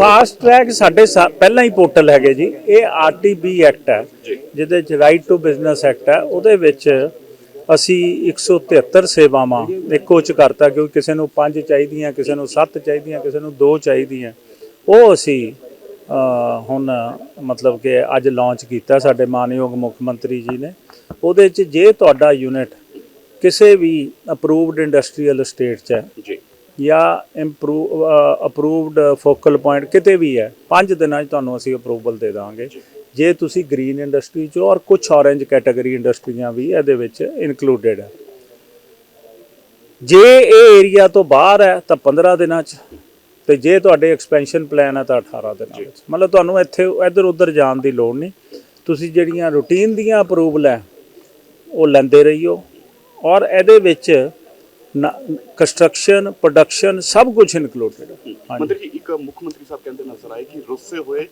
Fast track ਸਾਡੇ ਪਹਿਲਾਂ ਹੀ portal ਹੈਗੇ ਜੀ। ਇਹ ਆਰਟੀਬੀ ਐਕਟ ਹੈ। ਜਿਹਦੇ ਚ ਰਾਈਟ ਟੂ ਬਿਜ਼ਨਸ ਐਕਟ ਹੈ। ਉਹਦੇ ਵਿੱਚ ਅਸੀਂ 173 ਸੇਵਾਵਾਂ ਇੱਕੋ ਚ ਕਰਤਾ ਕਿਉਂਕਿ ਕਿਸੇ ਨੂੰ ਪੰਜ ਚਾਹੀਦੀਆਂ ਕਿਸੇ ਨੂੰ ਸੱਤ ਚਾਹੀਦੀਆਂ ਕਿਸੇ ਨੂੰ ਦੋ ਚਾਹੀਦੀਆਂ। ਉਹ ਅਸੀਂ ਹੁਣ ਮਤਲਬ ਕਿ ਅੱਜ ਲਾਂਚ ਕੀਤਾ ਸਾਡੇ ਮਾਨਯੋਗ ਮੁੱਖ ਮੰਤਰੀ ਜੀ ਨੇ। ਉਹਦੇ ਚ ਜੇ ਤੁਹਾਡਾ ਯੂਨਿਟ ਕਿਸੇ ਵੀ ਅਪਰੂਵਡ ਇੰਡਸਟਰੀਅਲ ਸਟੇਟ ਚ ਹੈ ਜੀ। ਜਾਂ ਇੰਪਰੂਵ ਅਪਰੂਵਡ ਫੋਕਲ ਪੁਆਇੰਟ ਕਿਤੇ ਵੀ ਹੈ, ਪੰਜ ਦਿਨਾਂ 'ਚ ਤੁਹਾਨੂੰ ਅਸੀਂ ਅਪਰੂਵਲ ਦੇ ਦਾਂਗੇ। ਜੇ ਤੁਸੀਂ ਗ੍ਰੀਨ ਇੰਡਸਟਰੀ 'ਚ ਔਰ ਕੁਝ ਔਰੇਂਜ ਕੈਟਾਗਰੀ ਇੰਡਸਟਰੀਆਂ ਵੀ ਇਹਦੇ ਵਿੱਚ ਇਨਕਲੂਡਡ ਹੈ। ਜੇ ਇਹ ਏਰੀਆ ਤੋਂ ਬਾਹਰ ਹੈ, ਤਾਂ 15 ਦਿਨਾਂ 'ਚ, ਤੇ ਜੇ ਤੁਹਾਡੇ ਐਕਸਪੈਂਸ਼ਨ ਪਲਾਨ ਹੈ, ਤਾਂ 18 ਦਿਨਾਂ ਵਿੱਚ। ਮਤਲਬ ਤੁਹਾਨੂੰ ਇੱਥੇ ਇੱਧਰ ਉੱਧਰ ਜਾਣ ਦੀ ਲੋੜ ਨਹੀਂ। ਤੁਸੀਂ ਜਿਹੜੀਆਂ ਰੂਟੀਨ ਦੀਆਂ ਅਪਰੂਵਲ ਹੈ, ਉਹ ਲੈਂਦੇ ਰਹੀਓ। ਔਰ ਇਹਦੇ ਵਿੱਚ ਕੰਸਟਰਕਸ਼ਨ ਪ੍ਰੋਡਕਸ਼ਨ ਸਭ ਕੁਝ ਇਨਕਲੂਡਡ ਮੰਤਰੀ ਜੀ ਇੱਕ ਮੁੱਖ ਮੰਤਰੀ ਸਾਹਿਬ ਕਹਿੰਦੇ ਨਜ਼ਰ ਆਏ ਕਿ ਰੁੱਸੇ ਹੋਏ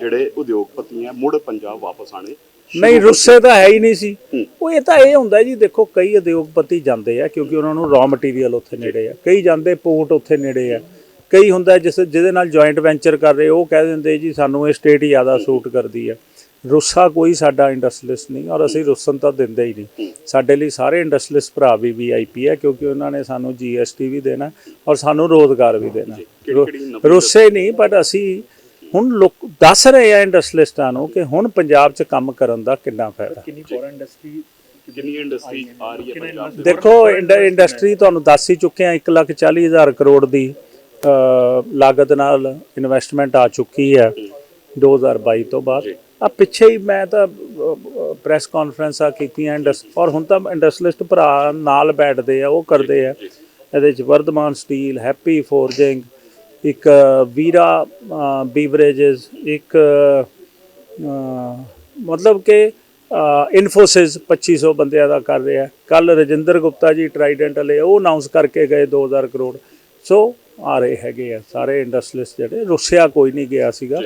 ਜਿਹੜੇ ਉਦਯੋਗਪਤੀ ਆ ਮੁੜ ਪੰਜਾਬ ਵਾਪਸ ਆਣੇ ਨਹੀਂ ਰੁੱਸੇ ਤਾਂ ਹੈ ਹੀ ਨਹੀਂ ਸੀ। ਉਹ ਇਹ ਤਾਂ ਇਹ ਹੁੰਦਾ ਜੀ ਦੇਖੋ ਕਈ ਉਦਯੋਗਪਤੀ ਜਾਂਦੇ ਆ ਕਿਉਂਕਿ ਉਹਨਾਂ ਨੂੰ ਰॉ ਮਟੀਰੀਅਲ ਉੱਥੇ ਨੇੜੇ ਆ। ਕਈ ਜਾਂਦੇ ਪੋਰਟ ਉੱਥੇ ਨੇੜੇ ਆ। ਕਈ ਹੁੰਦਾ ਜਿਸ ਜਿਹਦੇ ਨਾਲ ਜੁਆਇੰਟ ਵੈਂਚਰ ਕਰ ਰਹੇ ਉਹ ਕਹਿ ਦਿੰਦੇ ਜੀ ਸਾਨੂੰ ਇਹ ਸਟੇਟ ਜ਼ਿਆਦਾ ਸੂਟ ਕਰਦੀ ਆ। ਰੁੱਸਾ ਕੋਈ ਸਾਡਾ ਇੰਡਸਟਰੀਲਿਸਟ ਨਹੀਂ ਔਰ ਅਸੀਂ ਰੁੱਸਨ ਤਾਂ ਦਿੰਦੇ ਹੀ ਨਹੀਂ। ਸਾਡੇ ਲਈ ਸਾਰੇ ਇੰਡਸਟਰੀਲਿਸਟ ਭਰਾ ਵੀ ਵੀਆਈਪੀ ਹੈ ਕਿਉਂਕਿ ਉਹਨਾਂ ਨੇ ਸਾਨੂੰ ਜੀਐਸਟੀ ਵੀ ਦੇਣਾ ਔਰ ਸਾਨੂੰ ਰੋਜ਼ਗਾਰ ਵੀ ਦੇਣਾ। ਰੁੱਸੇ ਨਹੀਂ ਬਟ ਅਸੀਂ ਹੁਣ ਲੋਕ ਦੱਸ ਰਹੇ ਆ ਇੰਡਸਟਰੀਲਿਸਟਾਂ ਨੂੰ ਕਿ ਹੁਣ ਪੰਜਾਬ 'ਚ ਕੰਮ ਕਰਨ ਦਾ ਕਿੰਨਾ ਫਾਇਦਾ। ਕਿੰਨੀ ਫੋਰਨ ਇੰਡਸਟਰੀ ਕਿੰਨੀ ਇੰਡਸਟਰੀ ਆ ਰਹੀ ਹੈ ਪੰਜਾਬ ਦੇ ਦੇਖੋ ਇੰਡ- ਇੰਡਸਟਰੀ ਤੁਹਾਨੂੰ ਦੱਸ ਹੀ ਚੁੱਕੇ ਆ 1,40,000 ਕਰੋੜ ਦੀ ਲਾਗਤ ਨਾਲ ਇਨਵੈਸਟਮੈਂਟ ਆ ਚੁੱਕੀ ਹੈ। 2022 ਤੋਂ ਬਾਅਦ। ਆ ਪਿੱਛੇ ਹੀ ਮੈਂ ਤਾਂ ਪ੍ਰੈਸ ਕਾਨਫਰੰਸਾਂ ਕੀਤੀਆਂ ਇੰਡਸ ਔਰ ਹੁਣ ਤਾਂ ਇੰਡਸਟਰੀਲਿਸਟ ਭਰਾ ਨਾਲ ਬੈਠਦੇ ਆ, ਉਹ ਕਰਦੇ ਆ। ਇਹਦੇ ਚ ਵਰਧਮਾਨ ਸਟੀਲ ਹੈਪੀ ਫੋਰਜਿੰਗ ਇੱਕ ਵੀਰਾ ਬੀਵਰੇजेस ਇੱਕ ਮਤਲਬ ਕਿ ਇਨਫੋਸਿਸ 2500 ਬੰਦਿਆਂ ਦਾ ਕਰ ਰਿਹਾ। ਕੱਲ ਰਜਿੰਦਰ ਗੁਪਤਾ ਜੀ ਟਰਾਈਡੈਂਟ ਵਾਲੇ, ਉਹ ਅਨਾਉਂਸ ਕਰਕੇ ਗਏ 2000 ਕਰੋੜ। ਸੋ ਆ ਰਹੇ ਹੈਗੇ ਆ। ਸਾਰੇ ਇੰਡਸਟਰੀਲਿਸਟ ਜਿਹੜੇ ਰੁੱਸਿਆ ਕੋਈ ਨਹੀਂ ਗਿਆ ਸੀਗਾ।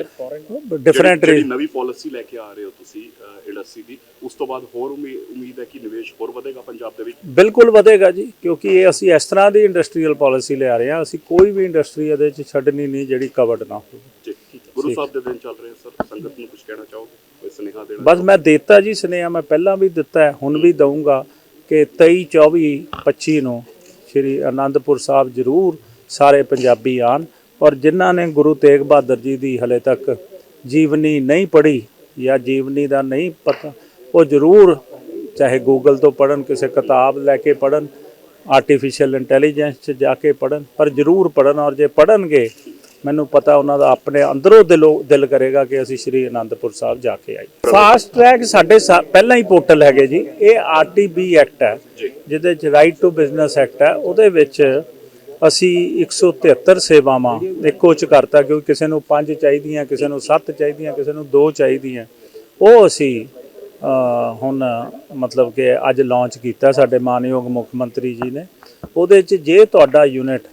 ਡਿਫਰੈਂਟ ਜਿਹੜੀ ਨਵੀਂ ਪਾਲਿਸੀ ਲੈ ਕੇ ਆ ਰਹੇ ਹੋ ਤੁਸੀਂ ਇੰਡਸਟਰੀ ਦੀ ਉਸ ਤੋਂ ਬਾਅਦ ਹੋਰ ਉਮੀ- ਉਮੀਦ ਹੈ ਕਿ ਨਿਵੇਸ਼ ਹੋਰ ਵਧੇਗਾ ਪੰਜਾਬ ਦੇ ਵਿੱਚ? ਬਿਲਕੁਲ ਵਧੇਗਾ ਜੀ ਕਿਉਂਕਿ ਇਹ ਅਸੀਂ ਇਸ ਤਰ੍ਹਾਂ ਦੀ ਇੰਡਸਟਰੀਅਲ ਪਾਲਿਸੀ ਲਿਆ ਰਹੇ ਹਾਂ। ਅਸੀਂ ਕੋਈ ਵੀ ਇੰਡਸਟਰੀ ਇਹਦੇ ਚ ਛੱਡਣੀ ਨਹੀਂ ਜਿਹੜੀ ਕਵਰਡ ਨਾ ਹੋਵੇ। ਜੀ ਗੁਰੂ ਸਾਹਿਬ ਦੇ ਦਿਨ ਚੱਲ ਰਹੇ ਸਰ। ਸੰਗਤ ਨੂੰ ਕੁਝ ਕਹਿਣਾ ਚਾਹੋਗੇ? ਕੋਈ ਸੁਨੇਹਾ ਦੇਣਾ ਬਸ ਮੈਂ ਦਿੱਤਾ ਜੀ ਸੁਨੇਹਾ ਮੈਂ ਪਹਿਲਾਂ ਵੀ ਦਿੱਤਾ ਹੈ ਹੁਣ ਵੀ ਦਊਂਗਾ ਕਿ 23 24 25 ਨੂੰ ਸ਼੍ਰੀ ਅਨੰਦਪੁਰ ਸਾਹਿਬ ਜ਼ਰੂਰ ਸਾਰੇ ਪੰਜਾਬੀ ਆਣ ਔਰ ਜਿਨ੍ਹਾਂ ਨੇ ਗੁਰੂ ਤੇਗ ਬਹਾਦਰ ਜੀ ਦੀ ਹਲੇ ਤੱਕ ਜੀਵਨੀ ਨਹੀਂ ਪੜ੍ਹੀ ਜਾਂ ਜੀਵਨੀ ਦਾ ਨਹੀਂ ਪਤਾ ਉਹ ਜ਼ਰੂਰ ਚਾਹੇ ਗੂਗਲ ਤੋਂ ਪੜਨ ਕਿਸੇ ਕਿਤਾਬ ਲੈ ਕੇ ਪੜਨ ਆਰਟੀਫੀਸ਼ੀਅਲ ਇੰਟੈਲੀਜੈਂਸ 'ਚ ਜਾ ਕੇ ਪੜਨ ਪਰ ਜ਼ਰੂਰ ਪੜਨ ਔਰ ਜੇ ਪੜਨਗੇ ਮੈਨੂੰ ਪਤਾ ਉਹਨਾਂ ਦਾ ਆਪਣੇ ਅੰਦਰੋਂ ਦਿਲੋਂ ਦਿਲ ਕਰੇਗਾ ਕਿ ਅਸੀਂ ਸ਼੍ਰੀ ਅਨੰਦਪੁਰ ਸਾਹਿਬ ਜਾ ਕੇ ਆਈ ਫਾਸਟ ਟਰੈਕ ਸਾਡੇ ਪਹਿਲਾਂ ਹੀ ਪੋਰਟਲ ਹੈਗੇ ਜੀ ਇਹ ਆਰਟੀਬੀ ਐਕਟ ਹੈ ਜਿਹਦੇ ਚ ਰਾਈਟ ਟੂ ਬਿਜ਼ਨਸ ਐਕਟ ਹੈ ਉਹਦੇ ਵਿੱਚ ਅਸੀਂ 173 ਸੇਵਾਵਾਂ ਇੱਕੋ ਚ ਕਰਤਾ ਕਿਉਂਕਿ ਕਿਸੇ ਨੂੰ ਪੰਜ ਚਾਹੀਦੀਆਂ ਕਿਸੇ ਨੂੰ ਸੱਤ ਚਾਹੀਦੀਆਂ ਕਿਸੇ ਨੂੰ ਦੋ ਚਾਹੀਦੀਆਂ। ਉਹ ਅਸੀਂ ਹੁਣ ਮਤਲਬ ਕਿ ਅੱਜ ਲਾਂਚ ਕੀਤਾ ਸਾਡੇ ਮਾਨਯੋਗ ਮੁੱਖ ਮੰਤਰੀ ਜੀ ਨੇ। ਉਹਦੇ ਚ ਜੇ ਤੁਹਾਡਾ ਯੂਨਿਟ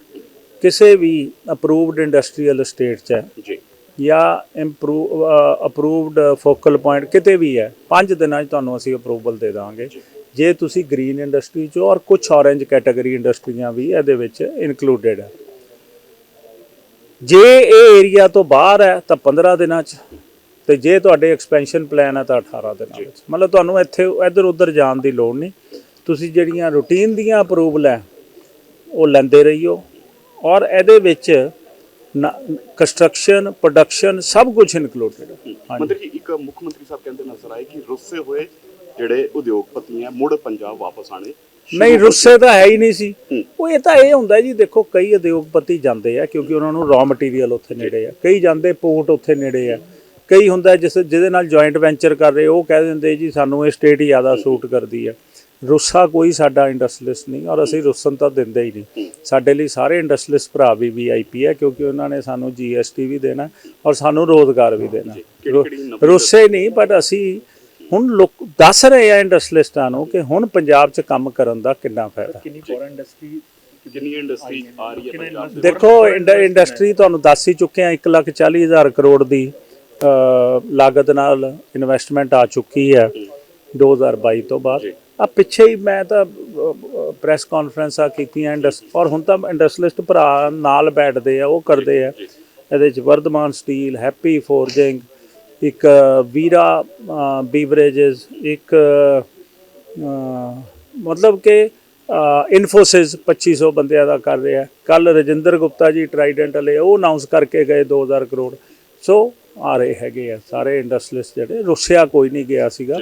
ਕਿਸੇ ਵੀ ਅਪਰੂਵਡ ਇੰਡਸਟਰੀਅਲ ਸਟੇਟ ਚ ਹੈ ਜੀ। ਜਾਂ ਇੰਪਰੂਵ ਅਪਰੂਵਡ ਫੋਕਲ ਪੁਆਇੰਟ ਕਿਤੇ ਵੀ ਹੈ ਪੰਜ ਦਿਨਾਂ 'ਚ ਤੁਹਾਨੂੰ ਅਸੀਂ ਅਪਰੂਵਲ ਦੇ ਦਾਂਗੇ। ਜੇ ਤੁਸੀਂ ਗ੍ਰੀਨ ਇੰਡਸਟਰੀ 'ਚ ਔਰ ਕੁਝ ਔਰੇਂਜ ਕੈਟਾਗਰੀ ਇੰਡਸਟਰੀਆਂ ਵੀ ਇਹਦੇ ਵਿੱਚ ਇਨਕਲੂਡਡ ਹੈ ਜੇ ਇਹ ਏਰੀਆ ਤੋਂ ਬਾਹਰ ਹੈ ਤਾਂ 15 ਦਿਨਾਂ 'ਚ ਤੇ ਜੇ ਤੁਹਾਡੇ ਐਕਸਪੈਂਸ਼ਨ ਪਲਾਨ ਹੈ ਤਾਂ 18 ਦਿਨਾਂ ਵਿੱਚ। ਮਤਲਬ ਤੁਹਾਨੂੰ ਇੱਥੇ ਇੱਧਰ ਉੱਧਰ ਜਾਣ ਦੀ ਲੋੜ ਨਹੀਂ। ਤੁਸੀਂ ਜਿਹੜੀਆਂ ਰੂਟੀਨ ਦੀਆਂ ਅਪਰੂਵਲ ਹੈ ਉਹ ਲੈਂਦੇ ਰਹੀਓ। ਔਰ ਇਹਦੇ ਵਿੱਚ ਕੰਸਟਰਕਸ਼ਨ ਪ੍ਰੋਡਕਸ਼ਨ ਸਭ ਕੁਝ ਇਨਕਲੂਡਡ ਹੈ। ਮੰਤਰੀ ਜੀ ਇੱਕ ਮੁੱਖ ਮੰਤਰੀ ਸਾਹਿਬ ਕਹਿੰਦੇ ਨਜ਼ਰ ਆਏ ਕਿ ਰੁੱਸੇ ਹੋਏ ਜਿਹੜੇ ਉਦਯੋਗਪਤੀ ਆ ਮੁੜ ਪੰਜਾਬ ਵਾਪਸ ਆਣੇ ਨਹੀਂ ਰੁੱਸੇ ਤਾਂ ਹੈ ਹੀ ਨਹੀਂ ਸੀ। ਉਹ ਇਹ ਤਾਂ ਇਹ ਹੁੰਦਾ ਜੀ ਦੇਖੋ ਕਈ ਉਦਯੋਗਪਤੀ ਜਾਂਦੇ ਆ ਕਿਉਂਕਿ ਉਹਨਾਂ ਨੂੰ ਰॉ ਮਟੀਰੀਅਲ ਉੱਥੇ ਨੇੜੇ ਆ। ਕਈ ਜਾਂਦੇ ਪੋਰਟ ਉੱਥੇ ਨੇੜੇ ਆ। ਕਈ ਹੁੰਦਾ ਜਿਸ ਜਿਹਦੇ ਨਾਲ ਜੁਆਇੰਟ ਵੈਂਚਰ ਕਰ ਰਹੇ ਉਹ ਕਹਿ ਦਿੰਦੇ ਜੀ ਸਾਨੂੰ ਇਹ ਸਟੇਟ ਹੀ ਜ਼ਿਆਦਾ ਸੂਟ ਕਰਦੀ ਆ। ਰੁੱਸਾ ਕੋਈ ਸਾਡਾ ਇੰਡਸਟਰੀਲਿਸਟ ਨਹੀਂ ਔਰ ਅਸੀਂ ਰੁੱਸਨ ਤਾਂ ਦਿੰਦੇ ਹੀ ਨਹੀਂ। ਸਾਡੇ ਲਈ ਸਾਰੇ ਇੰਡਸਟਰੀਲਿਸਟ ਭਰਾ ਵੀ ਵੀਆਈਪੀ ਹੈ ਕਿਉਂਕਿ ਉਹਨਾਂ ਨੇ ਸਾਨੂੰ ਜੀਐਸਟੀ ਵੀ ਦੇਣਾ ਔਰ ਸਾਨੂੰ ਰੋਜ਼ਗਾਰ ਵੀ ਦੇਣਾ। ਰੁੱਸੇ ਨਹੀਂ ਬਟ ਅਸੀਂ ਹੁਣ ਲੋਕ ਦੱਸ ਰਹੇ ਆ ਇੰਡਸਟਰੀਲਿਸਟਾਂ ਨੂੰ ਕਿ ਹੁਣ ਪੰਜਾਬ 'ਚ ਕੰਮ ਕਰਨ ਦਾ ਕਿੰਨਾ ਫਾਇਦਾ। ਕਿੰਨੀ ਫੋਰਨ ਇੰਡਸਟਰੀ ਕਿੰਨੀ ਇੰਡਸਟਰੀ ਆ ਰਹੀ ਹੈ ਪੰਜਾਬ ਦੇ ਦੇਖੋ ਇੰਡ- ਇੰਡਸਟਰੀ ਤੁਹਾਨੂੰ ਦੱਸ ਹੀ ਚੁੱਕੇ ਆ 1,40,000 ਕਰੋੜ ਦੀ ਲਾਗਤ ਨਾਲ ਇਨਵੈਸਟਮੈਂਟ ਆ ਚੁੱਕੀ ਹੈ 2022 ਤੋਂ ਬਾਅਦ। ਆ ਪਿੱਛੇ ਹੀ ਮੈਂ ਤਾਂ ਪ੍ਰੈਸ ਕਾਨਫਰੰਸਾਂ ਕੀਤੀਆਂ ਇੰਡਸ ਔਰ ਹੁਣ ਤਾਂ ਇੰਡਸਟਰੀਲਿਸਟ ਭਰਾ ਨਾਲ ਬੈਠਦੇ ਆ ਉਹ ਕਰਦੇ ਆ। ਇਹਦੇ ਚ ਵਰਧਮਾਨ ਸਟੀਲ ਹੈਪੀ ਫੋਰਜਿੰਗ ਇੱਕ ਵੀਰਾ ਬੀਵਰੇजेस ਇੱਕ ਮਤਲਬ ਕਿ ਇਨਫੋਸਿਸ 2500 ਬੰਦਿਆਂ ਦਾ ਕਰ ਰਿਹਾ। ਕੱਲ ਰਜਿੰਦਰ ਗੁਪਤਾ ਜੀ ਟਰਾਈਡੈਂਟ ਵਾਲੇ, ਉਹ ਅਨਾਉਂਸ ਕਰਕੇ ਗਏ 2000 ਕਰੋੜ। ਸੋ ਆ ਰਹੇ ਹੈਗੇ ਆ। ਸਾਰੇ ਇੰਡਸਟਰੀਅਲਿਸਟ ਜਿਹੜੇ ਰੁੱਸਿਆ ਕੋਈ ਨਹੀਂ ਗਿਆ ਸੀਗਾ।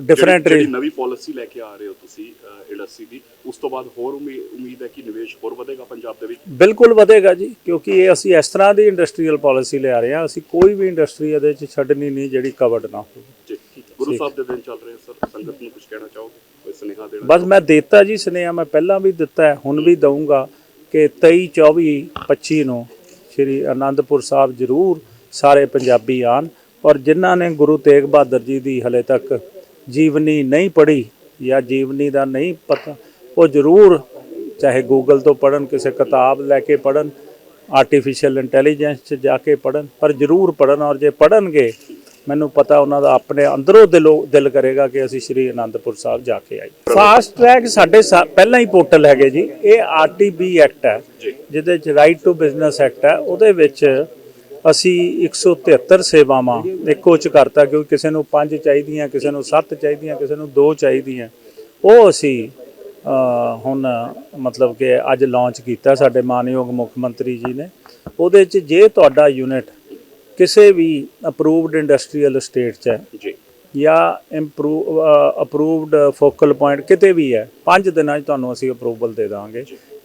ਡਿਫਰੈਂਟ ਜਿਹੜੀ ਨਵੀਂ ਪਾਲਿਸੀ ਲੈ ਕੇ ਆ ਰਹੇ ਹੋ ਤੁਸੀਂ ਇੰਡਸਟਰੀ ਦੀ ਉਸ ਤੋਂ ਬਾਅਦ ਹੋਰ ਉਮੀ- ਉਮੀਦ ਹੈ ਕਿ ਨਿਵੇਸ਼ ਹੋਰ ਵਧੇਗਾ ਪੰਜਾਬ ਦੇ ਵਿੱਚ? ਬਿਲਕੁਲ ਵਧੇਗਾ ਜੀ ਕਿਉਂਕਿ ਇਹ ਅਸੀਂ ਇਸ ਤਰ੍ਹਾਂ ਦੀ ਇੰਡਸਟਰੀਅਲ ਪਾਲਿਸੀ ਲਿਆ ਰਹੇ ਹਾਂ। ਅਸੀਂ ਕੋਈ ਵੀ ਇੰਡਸਟਰੀ ਇਹਦੇ ਚ ਛੱਡਣੀ ਨਹੀਂ ਜਿਹੜੀ ਕਵਰਡ ਨਾ ਹੋਵੇ। ਜੀ ਗੁਰੂ ਸਾਹਿਬ ਦੇ ਦਿਨ ਚੱਲ ਰਹੇ ਸਰ। ਸੰਗਤ ਨੂੰ ਕੁਝ ਕਹਿਣਾ ਚਾਹੋਗੇ? ਕੋਈ ਸੁਨੇਹਾ ਦੇਣਾ ਬਸ ਮੈਂ ਦੇਤਾ ਜੀ ਸੁਨੇਹਾ ਮੈਂ ਪਹਿਲਾਂ ਵੀ ਦਿੱਤਾ ਹੁਣ ਵੀ ਦਊਂਗਾ ਕਿ 23 24 25 ਨੂੰ ਸ਼੍ਰੀ ਅਨੰਦਪੁਰ ਸਾਹਿਬ ਜ਼ਰੂਰ ਸਾਰੇ ਪੰਜਾਬੀ ਆਣ ਔਰ ਜਿਨ੍ਹਾਂ ਨੇ ਗੁਰੂ ਤੇਗ ਬਹਾਦਰ ਜੀ ਦੀ ਹਲੇ ਤੱਕ ਜੀਵਨੀ ਨਹੀਂ ਪੜ੍ਹੀ ਜਾਂ ਜੀਵਨੀ ਦਾ ਨਹੀਂ ਪਤਾ, ਉਹ ਜ਼ਰੂਰ ਚਾਹੇ ਗੂਗਲ ਤੋਂ ਪੜਨ ਕਿਸੇ ਕਿਤਾਬ ਲੈ ਕੇ ਪੜਨ ਆਰਟੀਫੀਸ਼ੀਅਲ ਇੰਟੈਲੀਜੈਂਸ 'ਚ ਜਾ ਕੇ ਪੜਨ ਪਰ ਜ਼ਰੂਰ ਪੜਨ ਔਰ ਜੇ ਪੜਨਗੇ ਮੈਨੂੰ ਪਤਾ ਉਹਨਾਂ ਦਾ ਆਪਣੇ ਅੰਦਰੋਂ ਦਿਲੋਂ, ਦਿਲ ਕਰੇਗਾ ਕਿ ਅਸੀਂ ਸ਼੍ਰੀ ਅਨੰਦਪੁਰ ਸਾਹਿਬ ਜਾ ਕੇ ਆਈਏ ਫਾਸਟ ਟਰੈਕ ਸਾਡੇ ਸਾ- ਪਹਿਲਾਂ ਹੀ ਪੋਰਟਲ ਹੈਗੇ ਜੀ, ਇਹ ਆਰਟੀਬੀ ਐਕਟ ਹੈ, ਜਿਹਦੇ ਚ ਰਾਈਟ ਟੂ ਬਿਜ਼ਨਸ ਐਕਟ ਹੈ, ਉਹਦੇ ਵਿੱਚ ਅਸੀਂ 173 ਸੇਵਾਵਾਂ ਇੱਕੋ ਚ ਕਰਤਾ ਕਿਉਂਕਿ ਕਿਸੇ ਨੂੰ ਪੰਜ ਚਾਹੀਦੀਆਂ ਕਿਸੇ ਨੂੰ ਸੱਤ ਚਾਹੀਦੀਆਂ ਕਿਸੇ ਨੂੰ ਦੋ ਚਾਹੀਦੀਆਂ। ਉਹ ਅਸੀਂ ਹੁਣ ਮਤਲਬ ਕਿ ਅੱਜ ਲਾਂਚ ਕੀਤਾ ਸਾਡੇ ਮਾਨਯੋਗ ਮੁੱਖ ਮੰਤਰੀ ਜੀ ਨੇ। ਉਹਦੇ ਚ ਜੇ ਤੁਹਾਡਾ ਯੂਨਿਟ ਕਿਸੇ ਵੀ ਅਪਰੂਵਡ ਇੰਡਸਟਰੀਅਲ ਸਟੇਟ ਚ ਹੈ ਜੀ। ਜਾਂ ਇੰਪਰੂਵ ਅਪਰੂਵਡ ਫੋਕਲ ਪੁਆਇੰਟ ਕਿਤੇ ਵੀ ਹੈ 5 ਦਿਨਾਂ 'ਚ ਤੁਹਾਨੂੰ ਅਸੀਂ ਅਪਰੂਵਲ ਦੇ ਦਾਂਗੇ।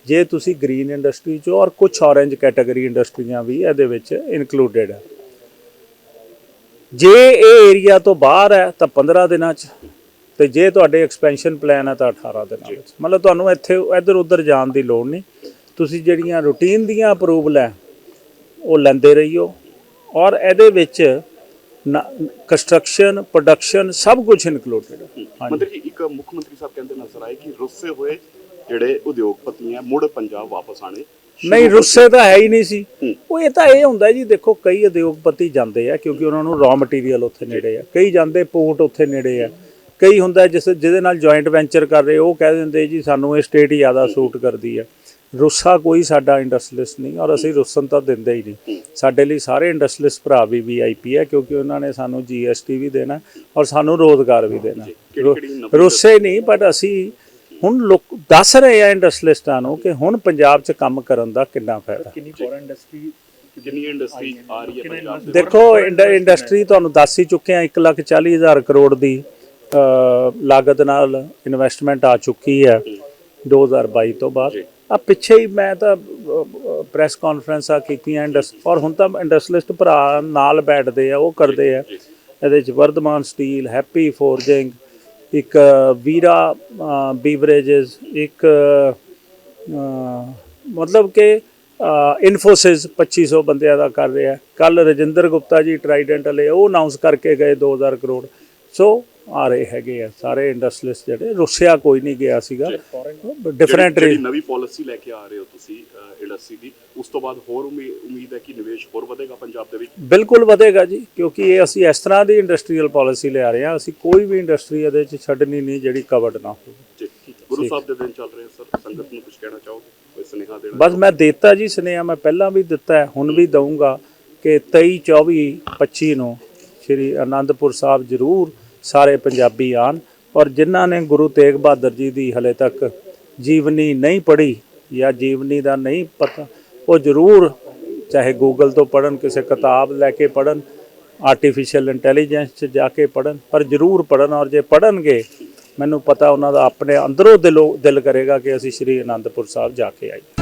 ਜੇ ਤੁਸੀਂ ਗ੍ਰੀਨ ਇੰਡਸਟਰੀ 'ਚ ਔਰ ਕੁਝ ਔਰੇਂਜ ਕੈਟਾਗਰੀ ਇੰਡਸਟਰੀਆਂ ਵੀ ਇਹਦੇ ਵਿੱਚ ਇਨਕਲੂਡਡ ਹੈ। ਜੇ ਇਹ ਏਰੀਆ ਤੋਂ ਬਾਹਰ ਹੈ ਤਾਂ 15 ਦਿਨਾਂ 'ਚ ਤੇ ਜੇ ਤੁਹਾਡੇ ਐਕਸਪੈਂਸ਼ਨ ਪਲਾਨ ਹੈ ਤਾਂ 18 ਦਿਨਾਂ ਵਿੱਚ। ਮਤਲਬ ਤੁਹਾਨੂੰ ਇੱਥੇ ਇੱਧਰ ਉੱਧਰ ਜਾਣ ਦੀ ਲੋੜ ਨਹੀਂ। ਤੁਸੀਂ ਜਿਹੜੀਆਂ ਰੂਟੀਨ ਦੀਆਂ ਅਪਰੂਵਲ ਹੈ ਉਹ ਲੈਂਦੇ ਰਹੀਓ। ਔਰ ਇਹਦੇ ਵਿੱਚ ਕੰਸਟਰਕਸ਼ਨ ਪ੍ਰੋਡਕਸ਼ਨ ਸਭ ਕੁਝ ਇਨਕਲੂਡਡ ਹੈ। ਮੰਤਰੀ ਜੀ ਇੱਕ ਮੁੱਖ ਮੰਤਰੀ ਸਾਹਿਬ ਕਹਿੰਦੇ ਨਜ਼ਰ ਆਏ ਕਿ ਰੁੱਸੇ ਹੋਏ ਜਿਹੜੇ ਉਦਯੋਗਪਤੀ ਆ ਮੁੜ ਪੰਜਾਬ ਵਾਪਸ ਆਣੇ ਨਹੀਂ ਰੁੱਸੇ ਤਾਂ ਹੈ ਹੀ ਨਹੀਂ ਸੀ। ਹੂੰ। ਉਹ ਇਹ ਤਾਂ ਇਹ ਹੁੰਦਾ ਜੀ ਦੇਖੋ ਕਈ ਉਦਯੋਗਪਤੀ ਜਾਂਦੇ ਆ ਕਿਉਂਕਿ ਉਹਨਾਂ ਨੂੰ ਰॉ ਮਟੀਰੀਅਲ ਉੱਥੇ ਨੇੜੇ ਆ। ਕਈ ਜਾਂਦੇ ਪੋਰਟ ਉੱਥੇ ਨੇੜੇ ਆ। ਕਈ ਹੁੰਦਾ ਜਿਸ ਜਿਹਦੇ ਨਾਲ ਜੁਆਇੰਟ ਵੈਂਚਰ ਕਰ ਰਹੇ ਉਹ ਕਹਿ ਦਿੰਦੇ ਜੀ ਸਾਨੂੰ ਇਹ ਸਟੇਟ ਜ਼ਿਆਦਾ ਸੂਟ ਕਰਦੀ ਹੈ ਰੁੱਸਾ ਕੋਈ ਸਾਡਾ ਇੰਡਸਟਰੀਲਿਸਟ ਨਹੀਂ ਔਰ ਅਸੀਂ ਰੁੱਸਨ ਤਾਂ ਦਿੰਦੇ ਹੀ ਨਹੀਂ। ਸਾਡੇ ਲਈ ਸਾਰੇ ਇੰਡਸਟਰੀਲਿਸਟ ਭਰਾ ਵੀ ਵੀਆਈਪੀ ਹੈ ਕਿਉਂਕਿ ਉਹਨਾਂ ਨੇ ਸਾਨੂੰ ਜੀਐਸਟੀ ਵੀ ਦੇਣਾ ਔਰ ਸਾਨੂੰ ਰੋਜ਼ਗਾਰ ਵੀ ਦੇਣਾ। ਰੁੱਸੇ ਨਹੀਂ ਬਟ ਅਸੀਂ ਹੁਣ ਲੋਕ ਦੱਸ ਰਹੇ ਆ ਇੰਡਸਟਰੀਲਿਸਟਾਂ ਨੂੰ ਕਿ ਹੁਣ ਪੰਜਾਬ 'ਚ ਕੰਮ ਕਰਨ ਦਾ ਕਿੰਨਾ ਫਾਇਦਾ। ਕਿੰਨੀ ਫੋਰਨ ਇੰਡਸਟਰੀ ਜਿੰਨੀ ਇੰਡਸਟਰੀ ਆ ਰਹੀ ਹੈ ਪੰਜਾਬ ਦੇ ਦੇਖੋ ਇੰਡ- ਇੰਡਸਟਰੀ ਤੁਹਾਨੂੰ ਦੱਸ ਹੀ ਚੁੱਕੇ ਆ 1,40,000 ਕਰੋੜ ਦੀ ਲਾਗਤ ਨਾਲ ਇਨਵੈਸਟਮੈਂਟ ਆ ਚੁੱਕੀ ਹੈ 2022 ਤੋਂ ਬਾਅਦ। ਆ ਪਿੱਛੇ ਹੀ ਮੈਂ ਤਾਂ ਪ੍ਰੈਸ ਕਾਨਫਰੰਸਾਂ ਕੀਤੀਆਂ ਇੰਡਸ ਔਰ ਹੁਣ ਤਾਂ ਇੰਡਸਟਰੀਲਿਸਟ ਭਰਾ ਨਾਲ ਬੈਠਦੇ ਆ ਉਹ ਕਰਦੇ ਆ। ਇਹਦੇ ਚ ਵਰਧਮਾਨ ਸਟੀਲ ਹੈਪੀ ਫੋਰਜਿੰਗ ਇੱਕ ਵੀਰਾ ਬੀਵਰੇजेस ਇੱਕ ਮਤਲਬ ਕਿ ਇਨਫੋਸਿਸ 2500 ਬੰਦਿਆਂ ਦਾ ਕਰ ਰਿਹਾ। ਕੱਲ ਰਜਿੰਦਰ ਗੁਪਤਾ ਜੀ ਟਰਾਈਡੈਂਟ ਵਾਲੇ, ਉਹ ਅਨਾਉਂਸ ਕਰਕੇ ਗਏ 2000 ਕਰੋੜ। ਸੋ ਆ ਰਹੇ ਹੈਗੇ ਆ ਸਾਰੇ ਇੰਡਸਟਰੀਅਲਿਸਟ ਜਿਹੜੇ ਰੁੱਸਿਆ ਕੋਈ ਨਹੀਂ ਗਿਆ ਸੀਗਾ। ਡਿਫਰੈਂਟ ਜਿਹੜੀ ਨਵੀਂ ਪਾਲਿਸੀ ਲੈ ਕੇ ਆ ਰਹੇ ਹੋ ਤੁਸੀਂ ਇੰਡਸਟਰੀ ਦੀ ਉਸ ਤੋਂ ਬਾਅਦ ਹੋਰ ਉਮੀ- ਉਮੀਦ ਹੈ ਕਿ ਨਿਵੇਸ਼ ਹੋਰ ਵਧੇਗਾ ਪੰਜਾਬ ਦੇ ਵਿੱਚ? ਬਿਲਕੁਲ ਵਧੇਗਾ ਜੀ ਕਿਉਂਕਿ ਇਹ ਅਸੀਂ ਇਸ ਤਰ੍ਹਾਂ ਦੀ ਇੰਡਸਟਰੀਅਲ ਪਾਲਿਸੀ ਲਿਆ ਰਹੇ ਹਾਂ ਅਸੀਂ ਕੋਈ ਵੀ ਇੰਡਸਟਰੀ ਇਹਦੇ ਚ ਛੱਡਣੀ ਨਹੀਂ ਜਿਹੜੀ ਕਵਰਡ ਨਾ ਹੋਵੇ। ਗੁਰੂ ਸਾਹਿਬ ਦੇ ਦਿਨ ਚੱਲ ਰਹੇ ਸਰ ਸੰਗਤ ਨੂੰ ਕੁਝ ਕਹਿਣਾ ਚਾਹੋਗੇ? ਕੋਈ ਸੁਨੇਹਾ ਦੇਣਾ ਬਸ ਮੈਂ ਦੇਤਾ ਜੀ ਸੁਨੇਹਾ ਮੈਂ ਪਹਿਲਾਂ ਵੀ ਦਿੱਤਾ ਹੁਣ ਵੀ ਦਊਂਗਾ ਕਿ 23 24 25 ਨੂੰ ਸ਼੍ਰੀ ਅਨੰਦਪੁਰ ਸਾਹਿਬ ਜ਼ਰੂਰ ਸਾਰੇ ਪੰਜਾਬੀ ਆਣ ਔਰ ਜਿਨ੍ਹਾਂ ਨੇ ਗੁਰੂ ਤੇਗ ਬਹਾਦਰ ਜੀ ਦੀ ਹਲੇ ਤੱਕ ਜੀਵਨੀ ਨਹੀਂ ਪੜ੍ਹੀ ਜਾਂ ਜੀਵਨੀ ਦਾ ਨਹੀਂ ਪਤਾ, ਉਹ ਜ਼ਰੂਰ ਚਾਹੇ ਗੂਗਲ ਤੋਂ ਪੜਨ ਕਿਸੇ ਕਿਤਾਬ ਲੈ ਕੇ ਪੜਨ ਆਰਟੀਫੀਸ਼ੀਅਲ ਇੰਟੈਲੀਜੈਂਸ 'ਚ ਜਾ ਕੇ ਪੜਨ ਪਰ ਜ਼ਰੂਰ ਪੜਨ ਔਰ ਜੇ ਪੜਨਗੇ ਮੈਨੂੰ ਪਤਾ ਉਹਨਾਂ ਦਾ ਆਪਣੇ ਅੰਦਰੋਂ ਦਿਲੋਂ ਦਿਲ ਕਰੇਗਾ ਕਿ ਅਸੀਂ ਸ਼੍ਰੀ ਅਨੰਦਪੁਰ ਸਾਹਿਬ ਜਾ ਕੇ ਆਈਏ।